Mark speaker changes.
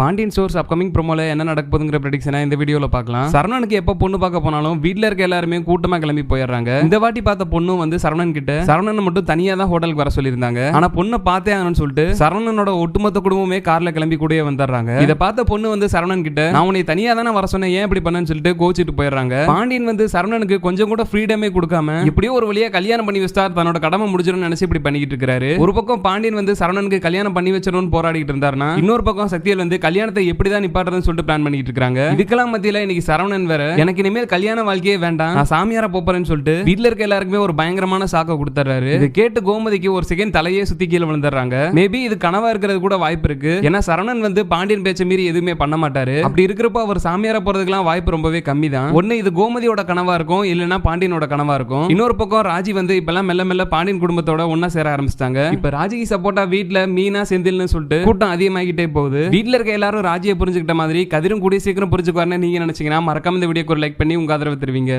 Speaker 1: Pandian stores upcoming ப்ரோமோல என்ன நடக்க போகுதுங்கிற ப்ரெடிக்ஷனை இந்த வீடியோல பார்க்கலாம். சரவணனுக்கு எப்போ பொண்ணு பார்க்க போனாலும் வீட்ல இருக்க எல்லாருமே கூட்டமா கிளம்பி போயிடுறாங்க. இந்த வாட்டி பார்த்த பொண்ணும் வந்து சரவணன் கிட்ட சரவணன் மட்டும் தனியா தான் ஹோட்டலுக்கு வர சொல்லியிருந்தாங்க. ஆனா பொண்ணை பார்த்தே ஆகணும்னு சொல்லிட்டு சரவணனோட ஒட்டுமொத்த குடும்பமே கார்ல கிளம்பி கூடயே வந்துடுறாங்க. இதை பார்த்த பொண்ணு வந்து சரவணன் கிட்ட நான் உன்னை தனியா தானே வர சொன்னேன் ஏன் இப்படி பண்ணேன்னு சொல்லிட்டு கோச்சிட்டு போயிடுறாங்க. பாண்டியன் வந்து சரவணனுக்கு கொஞ்சம் கூட ஃப்ரீடமே கொடுக்காம இப்படியோ ஒரு வழியா கல்யாணம் பண்ணி வச்சா தன்னோட கடமை முடிஞ்சிடும்னு நினைச்சு இப்படி பண்ணிக்கிட்டு இருக்காரு. ஒரு பக்கம் பாண்டியன் வந்து சரவணனுக்கு கல்யாணம் பண்ணி வச்சிடணும்னு போராடிட்டு இருந்தாருன்னா இன்னொரு பக்கம் சக்தியில் வந்து கல்யாணத்தை எப்படி தான் நிப்பாட்டுறதுன்னு சொல்லிட்டு பிளான் பண்ணிட்டு இருக்காங்க. இதுக்கெல்லாம் மத்தியில இன்னைக்கு சரவணன் வேற எனக்கு இனிமேல் கல்யாண வாழ்க்கையே வேண்டாம் நான் சாமியார போறேன்னு சொல்லிட்டு வீட்டுல இருக்க எல்லாருக்குமே ஒரு பயங்கரமான சாக்க கொடுத்துறாரு இது கேட்டு கோமதிக்கு ஒரு செகண்ட் தலையே சுத்தி கீழே விழுந்துடுறாங்க மேபி இது கனவா இருக்கிறது கூட வாய்ப்பு இருக்கு. ஏன்னா சரவணன் வந்து பாண்டியன் பேச்ச மீறி எதுவுமே பண்ண மாட்டாரு. அப்படி இருக்கிறப்ப அவர் சாமியார போறதுக்கெல்லாம் வாய்ப்பு ரொம்பவே கம்மி தான் ஒண்ணு இது கோமதியோட கனவா இருக்கும் இல்லைன்னா பாண்டியனோட கனவா இருக்கும். இன்னொரு பக்கம் ராஜி வந்து இப்பெல்லாம் மெல்ல மெல்ல பாண்டியன் குடும்பத்தோட ஒண்ணா சேர ஆரம்பிச்சிட்டாங்க. இப்ப ராஜிக்கு சப்போர்ட்டா வீட்டுல மீனா செந்தில்னு சொல்லிட்டு கூட்டம் அதிகமாகிட்டே போகுது. வீட்டுல இருக்க எல்லாரும் ராஜியை புரிஞ்சுக்கிட்ட மாதிரி கதிரும் கூடிய சீக்கிரம் புரிஞ்சுக்குவாருன்னு நீங்க நினைச்சீங்கன்னா மறக்காம இந்த வீடியோக்கு ஒரு லைக் பண்ணி உங்க ஆதரவு தருவீங்க.